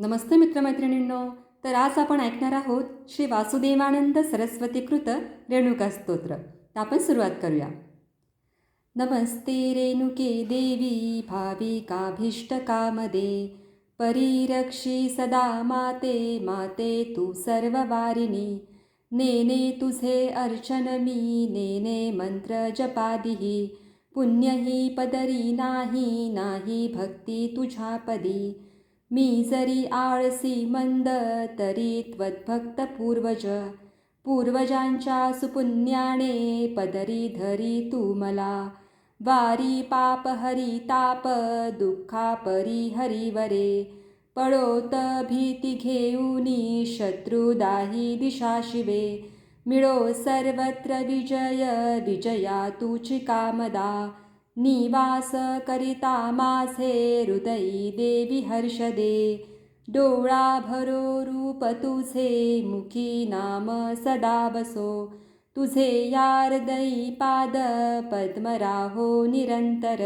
नमस्ते मित्रमैत्रिणींनो. तर आज आपण ऐकणार आहोत श्री वासुदेवानंद सरस्वती कृत रेणुका स्तोत्र. तर आपण सुरुवात करूया. नमस्ते रेणुके देवी भाविकाभीष्टकामदे परिरक्षी सदा माते माते तू सर्ववारिणी. नेने तुझे अर्चन मी नेने मंत्र जपादिही. पुण्यही पदरी नाही नाही भक्ती तुझ्या पदी मी जरी आळसी मंद तरी त्वद्भक्त पूर्वज. पूर्वजांच्या सुपुण्याने पदरी धरी तू मला. वारी पाप हरी ताप दुःखा परी हरिवरे पळोत भीती घेऊनी शत्रुदाही दिशा शिवे. मिळो सर्वत्र विजय विजया तुची कामदा. निवास करिता माझे हृदयी देवी हर्षदे। डोळा भरो रूप तुझे मुखी नाम सदा बसो। तुझे यारदयी पाद पद्म राहो निरंतर।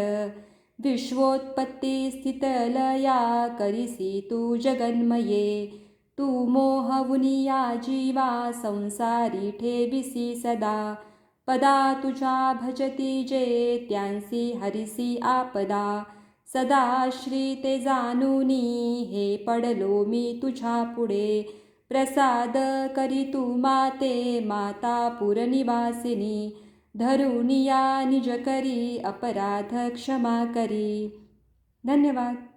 विश्वोत्पत्ती स्थितलया करिसी तू जगन्मये। तू मोहवुनिया जीवा संसारी ठेविसी सदा। पदा तुझा भजती जे त्यांसी हरिसी आपदा. सदा श्री ते जानुनी हे पडलो मी तुझ्या पुढे. प्रसाद करी तू माते माता पुरनिवासिनी. धरुनिया निज करी अपराध क्षमा करी. धन्यवाद.